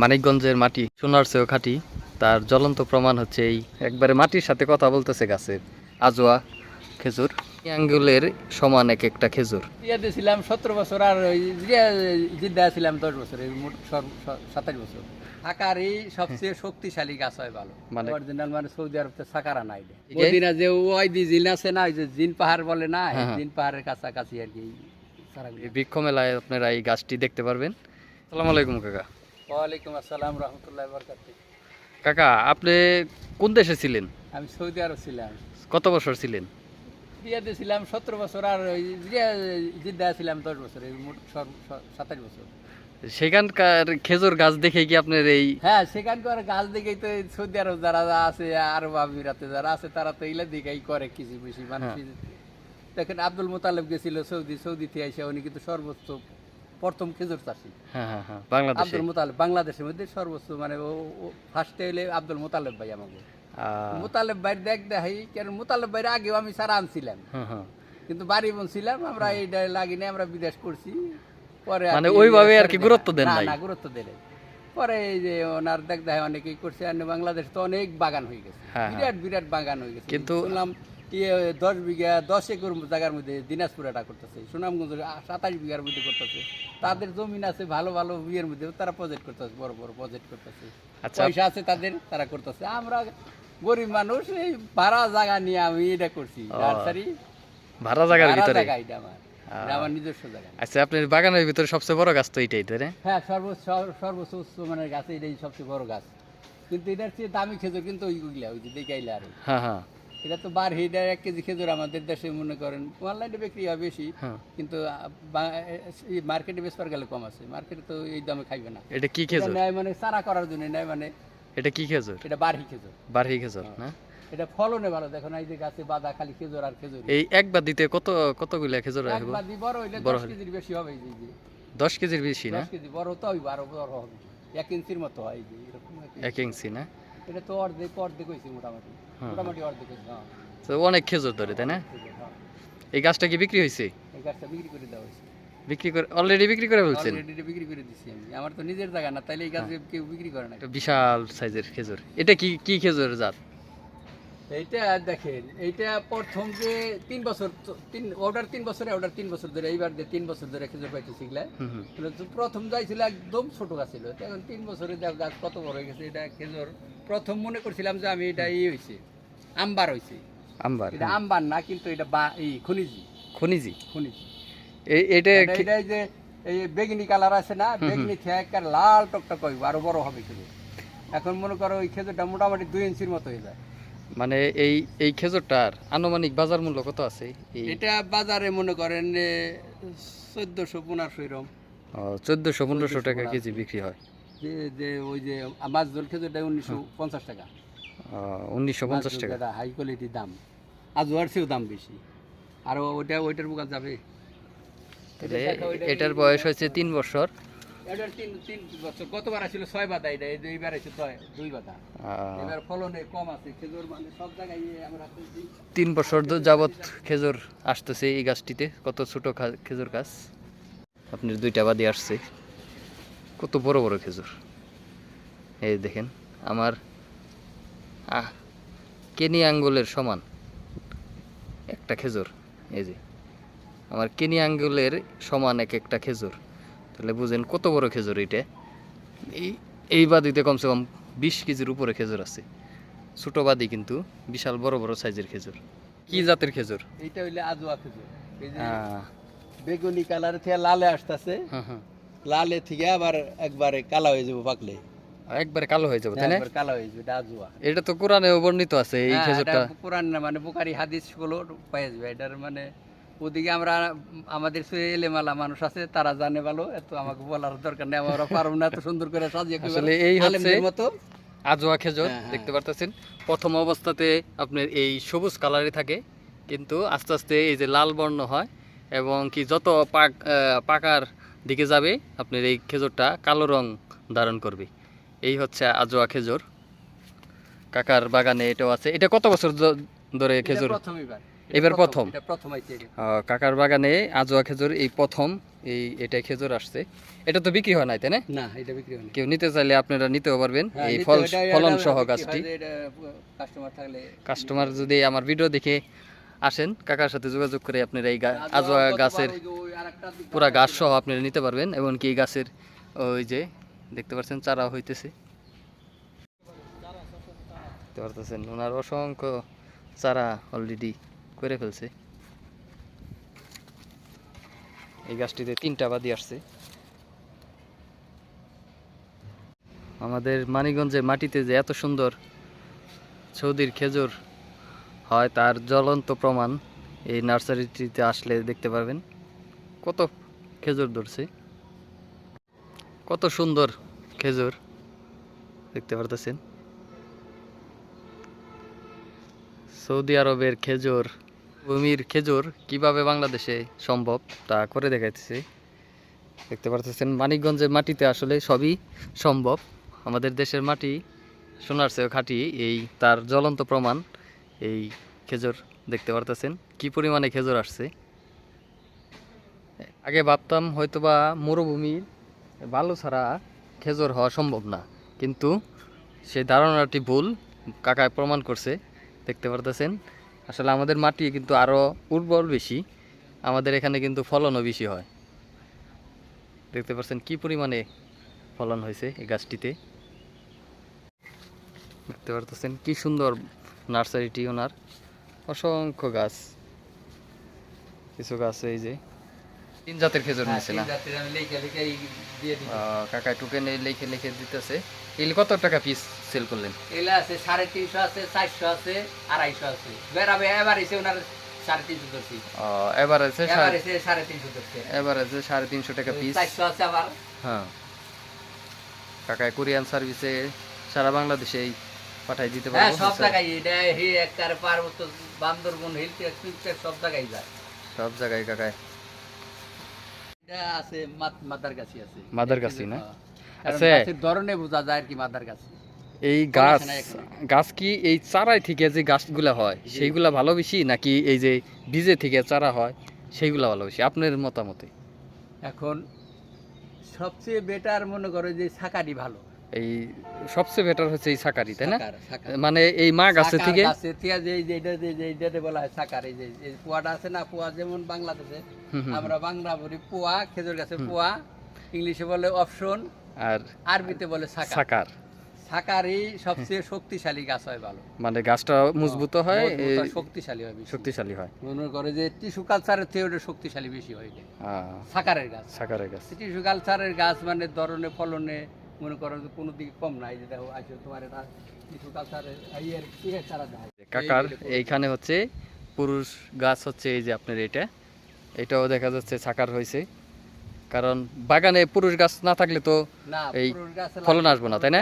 মানিকগঞ্জের মাটি সোনার চেয়েও খাঁটি। তার জ্বলন্ত প্রমাণ হচ্ছে এই। একবারে মাটির সাথে কথা বলতেছে গাছের। আজোয়া খেজুর। আঙ্গুলের সমান এক একটা খেজুর। ইয়াতে ছিলাম সতেরো বছর আর জিদ্দা ছিলাম দশ বছর মোট সাতাশ বছর। সবচেয়ে শক্তিশালী গাছ হয় ভালো। মানে? অরিজিনাল মানে সৌদি আরব তো সাকারা নাই মদিনা যে ওই দি জিন আছে না ওই যে জিন পাহাড় বলে না হ্যাঁ। জিন পাহাড়ের কাছাকাছি আর কি বৃক্ষ মেলায় আপনারা এই গাছটি দেখতে পারবেন। সালাম আলাইকুম কাকা। ওয়ালাইকুম আসসালাম রহমতুল্লাহ বরকাত কাকা আপনি কোন দেশে ছিলেন? আমি সৌদি আরব ছিলাম। কত বছর ছিলেন? রিয়াদে ছিলাম সতেরো বছর আর জিদ্দা ছিলাম দশ বছর মোট সাতাশ বছর। সেখানকার খেজুর গাছ দেখে কি আপনার এই হ্যাঁ সেখানকার গাছ দিকেই তো সৌদি আরব যারা আছে আরব আমিরাতে যারা আছে তারা তো এগুলা দিকেই করে কিছু বেশি মানুষ। দেখেন আব্দুল মোতালেব গেছিল সৌদি সৌদি থেকে এসে উনি কিন্তু সর্বোচ্চ প্রথম খেজুর চাষি। হ্যাঁ হ্যাঁ হ্যাঁ আব্দুল মোতালেব বাংলাদেশের মধ্যে সর্বোচ্চ মানে ও ফার্স্টে হলে আব্দুল মোতালেব ভাই আমাকে। মোতালেব ভাই দেখ দেখাই কেন মোতালেব ভাইয়ের আগেও আমি সারা আনছিলাম। কিন্তু বাড়ি বনছিলাম আমরা এইটা লাগিনি আমরা বিদেশ করছি। পরে মানে ওইভাবে আর কি গুরুত্ব দেন না, না গুরুত্ব দেন পরে এই যে ওনার দেখ দেখা অনেকেই করছে বাংলাদেশ তো অনেক বাগান হয়ে গেছে। বিরাট বিরাট বাগান হয়ে গেছে। কিন্তু- শুনলাম দশ বিঘা দশ একর জায়গার মধ্যে দিনাজপুর এটা করতেছে সুনামগঞ্জ সাতাশ বিঘার মধ্যে করতেছে। তাদের জমিন আছে ভালো ভালো বিয়ের মধ্যে তারা প্রজেক্ট করতেছে বড় বড় প্রজেক্ট করতেছে। আচ্ছা। পয়সা আছে তাদের তারা করতেছে। আমরা গরিব মানুষ এই ভাড়া জায়গা নিয়ে আমি এটা করছি নার্সারি। ভাড়া জায়গার ভিতরে? জায়গা এটা আমার। আমার নিজস্ব জায়গা। আচ্ছা আপনার বাগানের ভিতরে সবচেয়ে বড় গাছ তো এইটাই তাই হ্যাঁ সর্বোচ্চ সর্বোচ্চ উচ্চ মানের গাছ এটাই সবচেয়ে বড় গাছ। কিন্তু এটার চেয়ে দামি খেজুর কিন্তু ওইগুলা ওই যে দেখাইলে আর। হ্যাঁ হ্যাঁ। এটা তো বার হিটার এক কেজি খেজুর আমাদের দেশে মনে করেন। অনলাইনে বিক্রি হয় বেশি হ্যাঁ। কিন্তু মার্কেটে বেচবার গেলে কম আছে। মার্কেটে তো এই দামে খাইবে না। এটা কি খেজুর? নেয় মানে চারা করার জন্য নেয় মানে এটা কি খেজুর? এটা বারহি খেজুর। বারহি খেজুর না এটা ফলনে ভালো দেখো না এই যে গাছে বাদা খালি খেজুর আর খেজুর এই একবার দিতে কত কতগুলা খেজুর রাখব? একবার দি বড় হইলে বড় দশ হলে। কেজির বেশি হবে এই যে- এই যে। দশ কেজির বেশি না? দশ কেজি বড় তো হইব আরও বড় হবে। এক ইঞ্চির মতো হয় এই যে এরকম এক ইঞ্চি। না? এটা তো অর্ধেক অর্ধেক হয়েছে মোটামুটি। হ্যাঁ। মোটামুটি অর্ধেক হ্যাঁ। তো অনেক খেজুর ধরে তাই না? হ্যাঁ। এই গাছটা কি বিক্রি হয়েছে? এই গাছটা বিক্রি করে দেওয়া হয়েছে। বিক্রি করে অলরেডি বিক্রি করে ফেলছেন? অলরেডি বিক্রি করে দিচ্ছি আমি। আমার তো নিজের জায়গা না তাইলে এই গাছ হ্যাঁ। কেউ বিক্রি করে না। বিশাল সাইজের খেজুর। এটা কি কি খেজুর জাত? এইটা দেখেন এইটা প্রথম যে তিন বছর তিন অর্ডার তিন বছরে অর্ডার তিন বছর ধরে এইবার যে তিন বছর ধরে খেজুর শিখলে প্রথম যাইছিল একদম ছোট গাছ ছিল। এখন তিন বছরে গাছ কত বড় হয়ে গেছে এটা খেজুর প্রথম মনে করছিলাম যে আমি এটা ই হয়েছে আম্বার আম্বার এটা আম্বার না কিন্তু এটা বা এই খনিজি। খনিজি? খনিজি। এই এটা এটা যে এই বেগনি কালার আছে না বেগনি থেকে লাল টকটক হইব আরও বড় হবে খেজুর এখন মনে করো ওই খেজুরটা মোটামুটি দুই ইঞ্চির মতো হয়ে যায়। মানে এই এই খেজুরটার আনুমানিক বাজার মূল্য কত আছে? এটা বাজারে মনে করেন চোদ্দশো পনেরোশো এরকম চোদ্দশো পনেরোশো টাকা কেজি বিক্রি হয়। যে যে ওই যে মাছ জল খেজুরটা উনিশশো পঞ্চাশ টাকা। উনিশশো পঞ্চাশ টাকা। হাই কোয়ালিটির দাম। আজওয়ার চেয়েও দাম বেশি। আর ওইটা ওইটার বোকাল যাবে। এটার বয়স হয়েছে তিন বছর। এটার তিন তিন বছর। গতবার আসছিল ছয় বাদা এটা। এই দুইবার আছে ছয় দুই বাদা এবার ফলনে কম আছে। খেজুর মানে সব জায়গায় আমরা। তিন বছর যাবৎ খেজুর আসতেছে এই গাছটিতে। কত ছোট খেজুর গাছ? আপনার দুইটা বাদি আসছে। কত বড় বড় খেজুর। এই দেখেন আমার আহ কেনি আঙ্গুলের সমান। একটা খেজুর এই যে। আমার কেনি আঙ্গুলের সমান এক একটা খেজুর। তাহলে বুঝেন কত বড় খেজুর এটা। এই এই বাদিতে কমসে কম বিশ কেজির উপরে খেজুর আছে। ছোট বাদি কিন্তু বিশাল বড় বড় সাইজের খেজুর। কি জাতের খেজুর? এইটা হইলে আজওয়া খেজুর। এই যে বেগুনি কালার থেকে লালে আসতেছে। হ্যাঁ, হ্যাঁ। লালে থেকে আবার একবারে কালা হয়ে যাব পাকলে। একবারে কালো হয়ে যাবে তাই না? একবার হয়ে যাবে আজওয়া এটা তো কোরআনে বর্ণিত আছে এই হ্যাঁ, খেজুরটা। এটা পুরান না মানে বুকারি হাদিসগুলো যাবে। এটার মানে ওদিকে আমরা আমাদের এলেমালা মানুষ আছে তারা জানে ভালো এত আমাকে বলার দরকার নেই আমরা পারব না এত সুন্দর করে সাজিয়ে আসলে এই হচ্ছে- মতো। আজোয়া খেজুর হ্যাঁ, হ্যাঁ। দেখতে পারতেছেন? প্রথম অবস্থাতে আপনার এই সবুজ কালারে থাকে কিন্তু আস্তে আস্তে এই যে লাল বর্ণ হয় এবং কি যত পাক পাকার দিকে যাবে আপনার এই খেজুরটা কালো রং ধারণ করবে। এই হচ্ছে আজোয়া খেজুর। কাকার বাগানে এটাও আছে। এটা কত বছর ধরে খেজুর? এবার। প্রথম কাকার বাগানে আজোয়া খেজুর এই প্রথম এই এটা খেজুর আসছে। এটা তো বিক্রি হয় নাই তাই না? না এটা বিক্রি হয়নি কেউ নিতে চাইলে আপনারা নিতেও পারবেন হ্যাঁ, এই ফল ফলন সহ গাছটি। হয় কাস্টমার থাকলে কাস্টমার যদি আমার ভিডিও দেখে আসেন কাকার সাথে যোগাযোগ করে আপনারা এই আজোয়া গাছের পুরা গাছ সহ আপনারা নিতে পারবেন এমনকি এই গাছের ওই যে দেখতে পাচ্ছেন, চারা হইতেছে। দেখতে পারতেছেন ওনার অসংখ্য চারা অলরেডি করে ফেলছে। এই গাছটিতে তিনটা বাদি আসছে। আমাদের মানিকগঞ্জের মাটিতে যে এত সুন্দর সৌদির খেজুর হয়, তার জ্বলন্ত প্রমাণ এই নার্সারিটিতে আসলে দেখতে পারবেন। কত খেজুর ধরছে। কত সুন্দর খেজুর। দেখতে পারতেছেন? সৌদি আরবের খেজুর, ভূমির খেজুর কীভাবে বাংলাদেশে সম্ভব তা করে দেখাইতেছে। দেখতে পারতেছেন, মানিকগঞ্জের মাটিতে আসলে সবই সম্ভব। আমাদের দেশের মাটি, সোনার চেয়েও খাঁটি, এই তার জ্বলন্ত প্রমাণ, এই খেজুর দেখতে পারতেছেন, কি পরিমাণে খেজুর আসছে। আগে ভাবতাম হয়তোবা মরুভূমির বালু ছাড়া খেজুর হওয়া সম্ভব না। কিন্তু সেই ধারণাটি ভুল কাকায় প্রমাণ করছে, দেখতে পারতেছেন। আসলে আমাদের মাটি কিন্তু আরও উর্বর বেশি, আমাদের এখানে কিন্তু ফলনও বেশি হয়। দেখতে পাচ্ছেন কি পরিমাণে ফলন হয়েছে এই গাছটিতে। দেখতে পারতেছেন কি সুন্দর নার্সারিটি ওনার। অসংখ্য গাছ। কিছু গাছ এই যে তিন জাতের খেজুর কাকা টুকেনে লিখে লিখে দিতেছে। এগুলি কত টাকা পিস সেল করলেন? আছে সাড়ে তিনশো আছে চারশো আছে আড়াইশো আছে। বেড়াবে এবার এসে ওনার হ্যাঁ। কাকায় কোরিয়ান সার্ভিসে সারা বাংলাদেশেই পাঠাই দিতে হ্যাঁ পারব সব জায়গায় এটা হে একবারে পার্বত্য বান্দরবন হিল সব জায়গায় যায়। সব জায়গায় কাকায় আছে মাত- মাদারগাছি আছে। মাদারগাছি না? কারণ ধরনে বোঝা যায় আর কি মাদারগাছি। এই গাছ গাছ কি এই চারাই থেকে যে গাছগুলা হয় সেইগুলা ভালো বেশি নাকি এই যে বীজে থেকে চারা হয় সেইগুলা ভালো বেশি আপনার মতামতে। এখন সবচেয়ে বেটার মনে করো যে শাকাটি ভালো। এই সবচেয়ে বেটার হচ্ছে এই সাকারি তাই না। মানে এই মা থেকে বলা হয় সাকার এই যে পোয়াটা আছে না পোয়া যেমন বাংলাদেশে আমরা বাংলা বলি পোয়া খেজুর গাছের পোয়া ইংলিশে বলে অপশন আর আরবিতে বলে সাকার সাকার সবচেয়ে শক্তিশালী গাছ হয় ভালো। মানে গাছটা মজবুত হয় শক্তিশালী হয় শক্তিশালী হয়। মনে করে যে টিস্যু কালচারের থেকে ওটা শক্তিশালী বেশি হয় সাকারের গাছ। সাকারের গাছ। টিস্যু কালচারের গাছ মানে ধরনে ফলনে মনে করো যে কোনো দিকে কম নাই যে দেখো তোমার এটা টিস্যু কালচারের ইয়ের ইয়ের চারা দেয়। কাকার এই- এই- এইখানে হচ্ছে পুরুষ গাছ হচ্ছে এই যে আপনার এটা। এটাও দেখা যাচ্ছে সাকার হয়েছে। কারণ বাগানে পুরুষ গাছ না থাকলে তো এই ফলন আসব না, তাই না?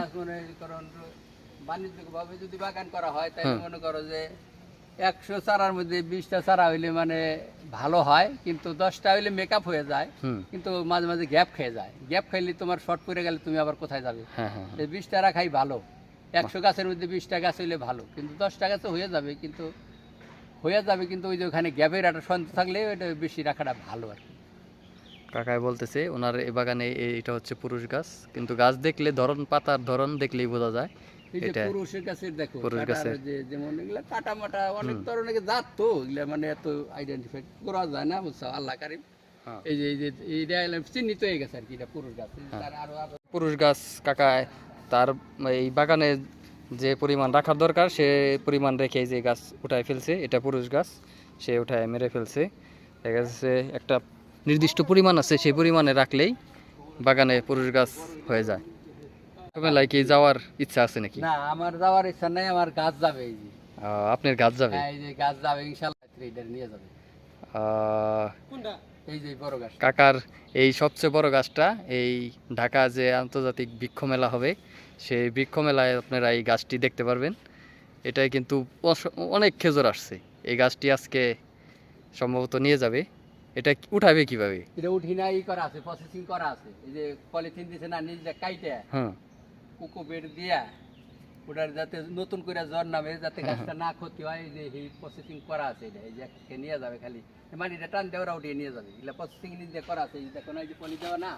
বাণিজ্যিকভাবে যদি বাগান করা হয় তাহলে মনে করো যে একশো চারার মধ্যে বিশটা চারা হইলে মানে ভালো হয় কিন্তু দশটা হইলে মেকআপ হয়ে যায় কিন্তু মাঝে মাঝে গ্যাপ খেয়ে যায়। গ্যাপ খাইলে তোমার শর্ট পড়ে গেলে তুমি আবার কোথায় যাবে? হ্যাঁ হ্যাঁ হ্যাঁ। বিশটা রাখাই ভালো। একশো গাছের মধ্যে বিশটা গাছ হইলে ভালো কিন্তু দশটা গাছে হয়ে যাবে কিন্তু হয়ে যাবে কিন্তু ওই যে ওখানে গ্যাপের একটা সন্ধ্যা থাকলে ওইটা বেশি রাখাটা ভালো আর কি। কাকাই বলতেছে ওনার এই বাগানে এই- এটা হচ্ছে পুরুষ গাছ কিন্তু গাছ দেখলে ধরন পাতার ধরন দেখলেই বোঝা যায়। এটা পুরুষের কাছে দেখো পুরুষ কাটার যেমন এগুলা কাটা মাটা অনেক ধরনের জাত তো এগুলা মানে এত আইডেন্টিফাই করা যায় না বুঝছ? আল্লাহ কারিম। হ্যাঁ। এই যে এই যে এইটা চিহ্নিত হয়ে গেছে আর কি এটা পুরুষ গাছ। তার আরও আরও পুরুষ গাছ কাকায় তার এই বাগানে যে পরিমাণ রাখার দরকার সে পরিমাণ রেখে যে গাছ উঠায় ফেলছে এটা পুরুষ গাছ সে উঠায় মেরে ফেলছে। দেখা যাচ্ছে একটা নির্দিষ্ট পরিমাণ আছে সেই পরিমাণে রাখলেই বাগানে পুরুষ গাছ হয়ে যায়। মেলায় কি যাওয়ার ইচ্ছা আছে নাকি? না আমার যাওয়ার ইচ্ছা নাই আমার গাছ যাবে এই যে। আপনার গাছ যাবে? হ্যাঁ, এই যে গাছ যাবে ইনশাল্লাহ এটা নিয়ে যাবে। আহ, এই যে বড় গাছ। কাকার এই সবচেয়ে বড় গাছটা এই ঢাকা যে আন্তর্জাতিক বৃক্ষ মেলা হবে সেই বৃক্ষ মেলায় আপনারা এই গাছটি দেখতে পারবেন। এটাই কিন্তু অনেক খেজুর আসছে। এই গাছটি আজকে সম্ভবত নিয়ে যাবে। এটা উঠাবে কীভাবে? এটা উঠি না ই করা আছে প্রসেসিং করা আছে। এই যে পলিথিন দিছে না নিজে কাইটে। হ্যাঁ। কুকো বেড দিয়া ওটার যাতে নতুন করে জ্বর নামে যাতে গাছটা না ক্ষতি হয় যে এই প্রসেসিং করা আছে এটা এই যে নিয়ে যাবে খালি। এই মাটিটা টান দিয়ে ওরা উঠিয়ে নিয়ে যাবে। এগুলা প্রসেসিং নিজে করা আছে দেখো না এই যে পলি দেওয়া না?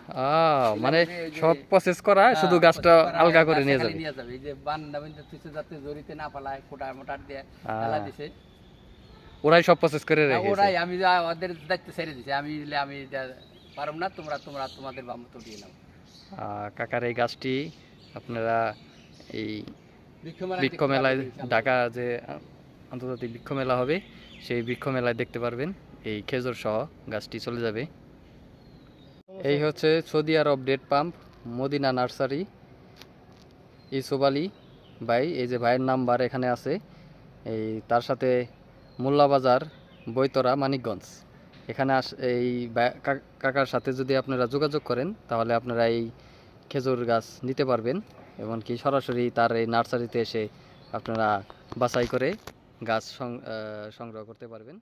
মানে সব প্রসেস করা শুধু হ্যাঁ, গাছটা আলগা করে নিয়ে যাবে। নিয়ে যাবে। এই যে বান নামেন কিছু যাতে জড়িতে না কোটা মোটার দিয়ে ফেলা দিছে। ওরাই সব প্রসেস করে রেখেছে। ওরাই আমি ওদের দায়িত্ব ছেড়ে দিছে। আমি আমি পারব না তোমরা তোমরা তোমাদের বাম তো দিয়ে নাও কাকার এই গাছটি আপনারা এই বৃক্ষ মেলায়। ঢাকা যে আন্তর্জাতিক বৃক্ষ মেলা হবে সেই বৃক্ষ মেলায় দেখতে পারবেন। এই খেজুর সহ গাছটি চলে যাবে। এই হচ্ছে সৌদি আরব ডেট পাম্প মদিনা নার্সারি। ইসুব আলী ভাই এই যে ভাইয়ের নাম্বার এখানে আছে। এই তার সাথে মোল্লাবাজার বৈতরা মানিকগঞ্জ। এখানে আস এই কাকার সাথে যদি আপনারা যোগাযোগ করেন তাহলে আপনারা এই খেজুর গাছ নিতে পারবেন, এমনকি সরাসরি তার এই নার্সারিতে এসে আপনারা বাছাই করে গাছ সংগ্রহ করতে পারবেন।